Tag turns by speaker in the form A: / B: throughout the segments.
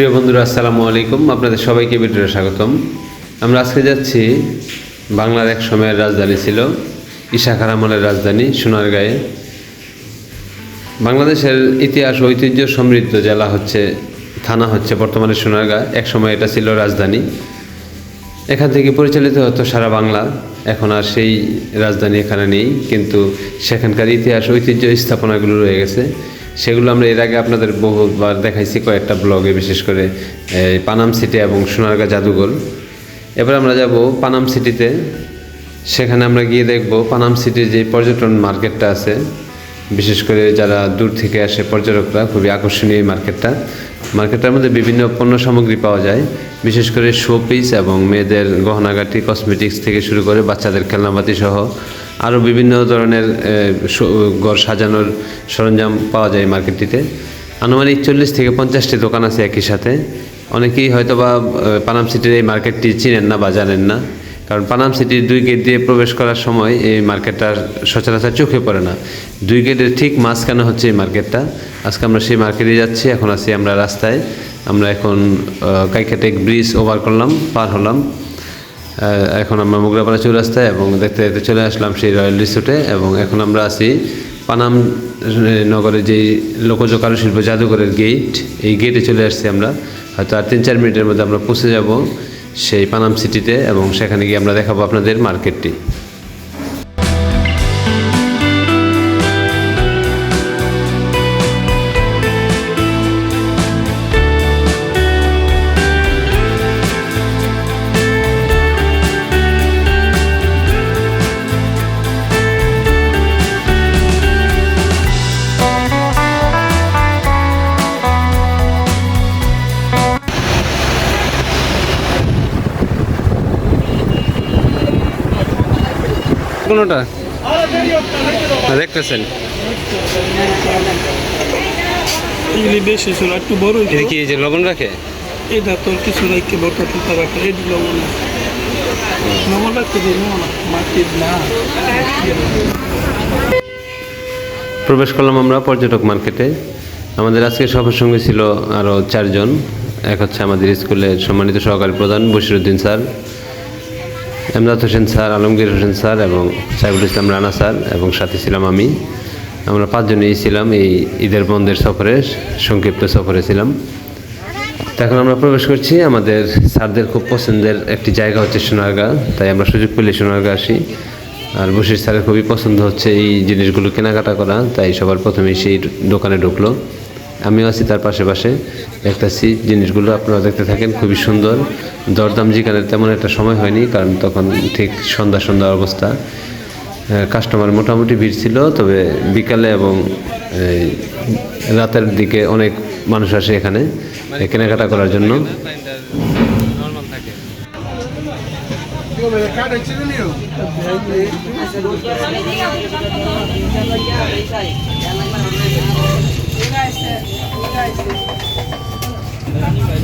A: প্রিয় বন্ধুরা, আসসালামু আলাইকুম। আপনাদের সবাইকে ভিডিওতে স্বাগতম। আমরা আজকে যাচ্ছি বাংলার এক সময়ের রাজধানী ছিল ঈশাখার আমলের রাজধানী সোনারগাঁয়ে। বাংলাদেশের ইতিহাস, ঐতিহ্য সমৃদ্ধ জেলা হচ্ছে, থানা হচ্ছে বর্তমানে সোনারগাঁ। এক সময় এটা ছিল রাজধানী। এখান থেকে পরিচালিত হতো সারা বাংলা। এখন আর সেই রাজধানী এখানে নেই। কিন্তু সেখানকার ইতিহাস, ঐতিহ্য স্থাপনাগুলো রয়ে গেছে। সেগুলো আমরা এর আগে আপনাদের বহুবার দেখাইছি কয়েকটা ব্লগে, বিশেষ করে পানাম সিটি এবং সোনারগাঁ জাদুঘর। এবার আমরা যাব পানাম সিটিতে। সেখানে আমরা গিয়ে দেখব পানাম সিটির যে পর্যটন মার্কেটটা আছে। বিশেষ করে যারা দূর থেকে আসে পর্যটকরা, খুবই আকর্ষণীয় এই মার্কেটটা। মার্কেটটার মধ্যে বিভিন্ন পণ্য সামগ্রী পাওয়া যায়। বিশেষ করে শো পিস এবং মেয়েদের গহনাগাটি, কসমেটিক্স থেকে শুরু করে বাচ্চাদের খেলনাপাতি সহ আরও বিভিন্ন ধরনের ঘর সাজানোর সরঞ্জাম পাওয়া যায় মার্কেটটিতে। আনুমানিক চল্লিশ থেকে পঞ্চাশটি দোকান আছে একই সাথে। অনেকেই হয়তো বা পানাম সিটির এই মার্কেটটি চিনেন না বা জানেন না। কারণ পানাম সিটির দুই গেট দিয়ে প্রবেশ করার সময় এই মার্কেটটা সচরাচর চোখে পড়ে না। দুই গেটের ঠিক মাঝখানে হচ্ছে এই মার্কেটটা। আজকে আমরা সেই মার্কেটে যাচ্ছি, এখন আছি আমরা রাস্তায়। আমরা এখন কাইকাটেক ব্রিজ ওভার করলাম, পার হলাম। এখন আমরা মোগরাপাড়া চৌরাস্তায় এবং দেখতে দেখতে চলে আসলাম সেই রয়্যাল রিসোর্টে এবং এখন আমরা আছি পানাম নগরের নগরে যেই লোকজ কারুশিল্প জাদুঘরের গেট এই গেটে চলে আসছি আমরা। হয়তো আর তিন চার মিনিটের মধ্যে আমরা পৌঁছে যাব সেই পানাম সিটিতে এবং সেখানে গিয়ে আমরা দেখাবো আপনাদের মার্কেটটি কোনোটা? দেখতেছেন।
B: এগুলি বেশি ছিল একটু বড়
A: এটা কি যে লবণ রাখে?
B: এটা তোর কিছু বড়টা তুলতে এটি লবণ লবণ রাখতে দিই না মাটির না।
A: প্রবেশ করলাম আমরা পর্যটক মার্কেটে। আমাদের আজকে সবার সঙ্গে ছিল আরও চারজন। এক হচ্ছে আমাদের স্কুলের সম্মানিত সহকারী প্রধান Bashiruddin sir Emdad Hossain sir, Alamgir Hossain sir এবং সাইবুল ইসলাম রানা স্যার এবং সাথে ছিলাম আমি। আমরা পাঁচজনেই ছিলাম এই ঈদের বন্ধের সফরে, সংক্ষিপ্ত সফরে ছিলাম। এখন আমরা প্রবেশ করছি আমাদের স্যারদের খুব পছন্দের একটি জায়গা হচ্ছে সোনারগাঁ, তাই আমরা সুযোগ পেলে সোনারগাঁ আসি। আর বসির স্যারের খুবই পছন্দ হচ্ছে এই জিনিসগুলো কেনাকাটা করা, তাই সবার প্রথমেই সেই দোকানে ঢুকলো। আমিও আছি তার পাশে পাশে দেখতেছি জিনিসগুলো আপনারা দেখতে থাকেন, খুবই সুন্দর। দরদাম জিকানের তেমন একটা সময় হয়নি, কারণ তখন ঠিক সন্ধ্যা সন্ধ্যা অবস্থা। কাস্টমার মোটামুটি ভিড় ছিল, তবে বিকালে এবং রাতের দিকে অনেক মানুষ আসে এখানে কেনাকাটা করার জন্য।
C: একটা স্ল্যাম স্ল্যাম করে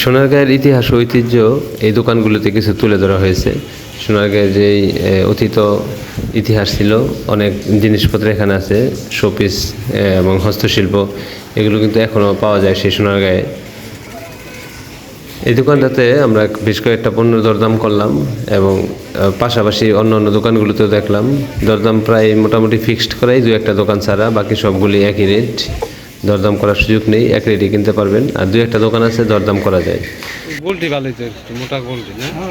A: সোনারগাঁয়ের ইতিহাস ঐতিহ্য এই দোকানগুলোতে কিছু তুলে ধরা হয়েছে। সোনারগাঁয়ের যেই অতীত ইতিহাস ছিল, অনেক জিনিসপত্র এখানে আছে, শোপিস এবং হস্তশিল্প, এগুলো কিন্তু এখনও পাওয়া যায় সেই সোনারগাঁয়ে। এই দোকানটাতে আমরা বেশ কয়েকটা পণ্য দরদাম করলাম এবং পাশাপাশি অন্য অন্য দোকানগুলোতেও দেখলাম। দরদাম প্রায় মোটামুটি ফিক্সড করাই দু একটা দোকান ছাড়া বাকি সবগুলি একই রেট দরদাম করার সুযোগ নেই এক রেটে কিনতে পারবেন। আর দু একটা দোকান আছে দরদাম করা যায়।
D: গোলটি মোটা গোলটি না?
B: হ্যাঁ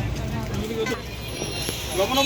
B: লবণ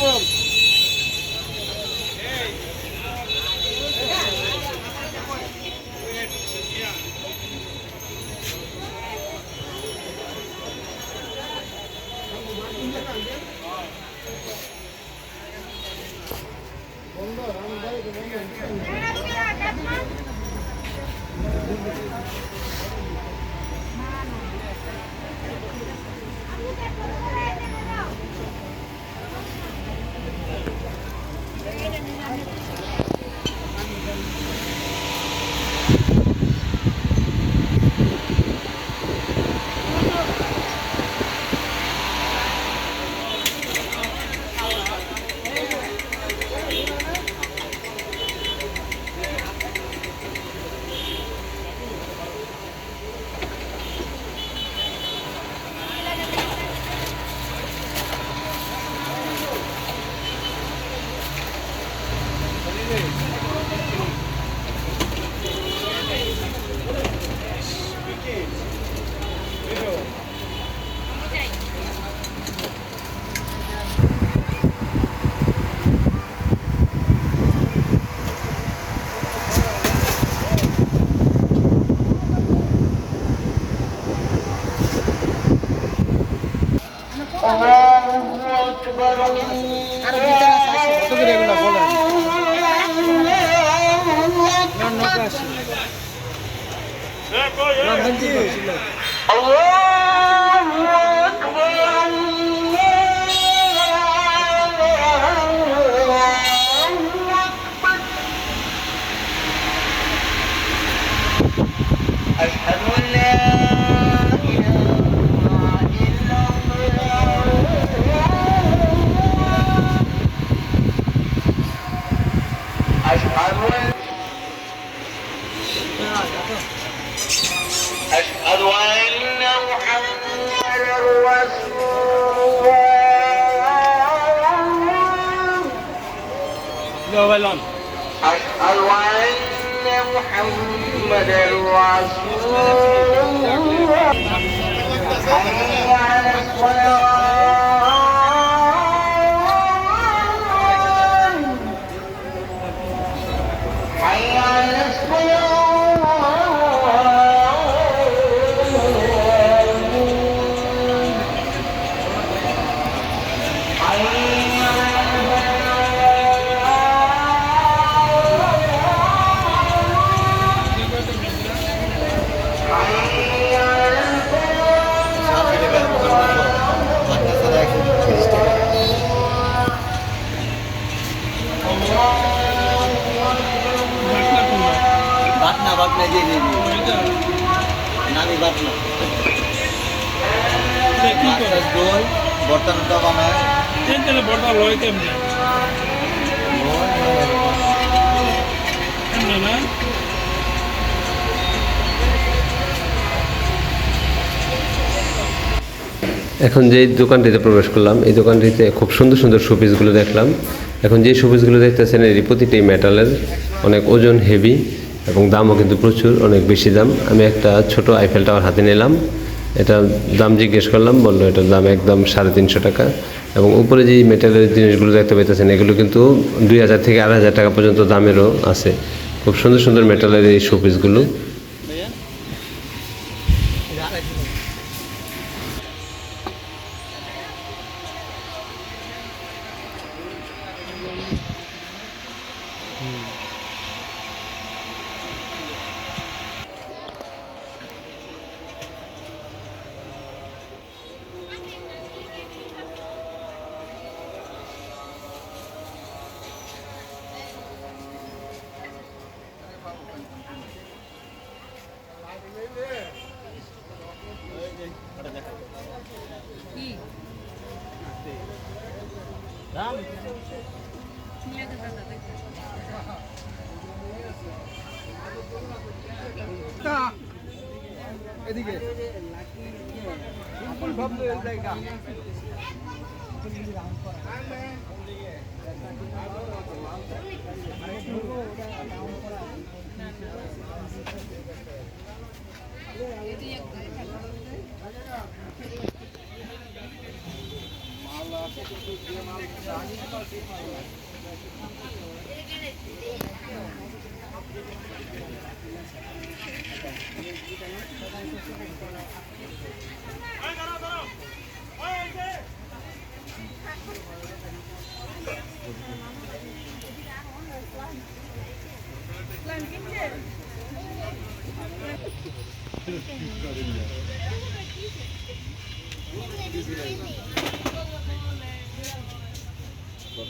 C: আরও ভিতরে
E: الله
B: মোবাইল
E: أشهد أن محمدا رسول الله حي على الصلاة
F: বাটনা নামি বাটনা বানায়
B: লয় কেমনি? না?
A: এখন যে দোকানটিতে প্রবেশ করলাম এই দোকানটিতে খুব সুন্দর সুন্দর শোপিসগুলো দেখলাম। এখন যে শোপিসগুলো দেখতেছেন এর প্রতিটি মেটালের অনেক ওজন হেভি এবং দামও কিন্তু প্রচুর, অনেক বেশি দাম। আমি একটা ছোট আইফেল টাওয়ার হাতে নিলাম। এটা দাম জিজ্ঞেস করলাম, বলল এটার দাম একদম সাড়ে তিনশো টাকা। এবং উপরে যে মেটালের জিনিসগুলো দেখতে পাইতেছেন, এগুলো কিন্তু দুই হাজার থেকে আড়াই হাজার টাকা পর্যন্ত দামেরও আছে। খুব সুন্দর সুন্দর মেটালের এই শোপিসগুলো
D: ফুল ভাবলো এই জায়গা মাল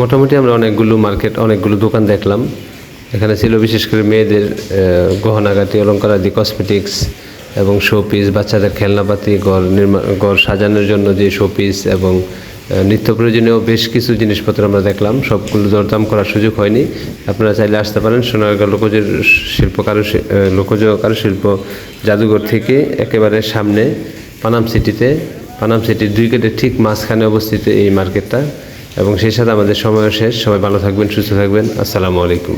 A: মোটামুটি আমরা অনেকগুলো মার্কেট, অনেকগুলো দোকান দেখলাম। এখানে ছিল বিশেষ করে মেয়েদের গহনাগাটি অলঙ্কার আদি কসমেটিক্স এবং শোপিস বাচ্চাদের খেলনাপাতি, ঘর নির্মাণ ঘর সাজানোর জন্য যে শোপিস এবং নিত্য প্রয়োজনীয় বেশ কিছু জিনিসপত্র আমরা দেখলাম। সবগুলো দরদাম করার সুযোগ হয়নি। আপনারা চাইলে আসতে পারেন সোনারগাঁ লোকজ শিল্প কারু লোকজ কারুশিল্প জাদুঘর থেকে একেবারে সামনে পানাম সিটিতে। পানাম সিটির দুই গেটের ঠিক মাঝখানে অবস্থিত এই মার্কেটটা। এবং সেই সাথে আমাদের সময়ও শেষ। সবাই ভালো থাকবেন, সুস্থ থাকবেন। আসসালামু আলাইকুম।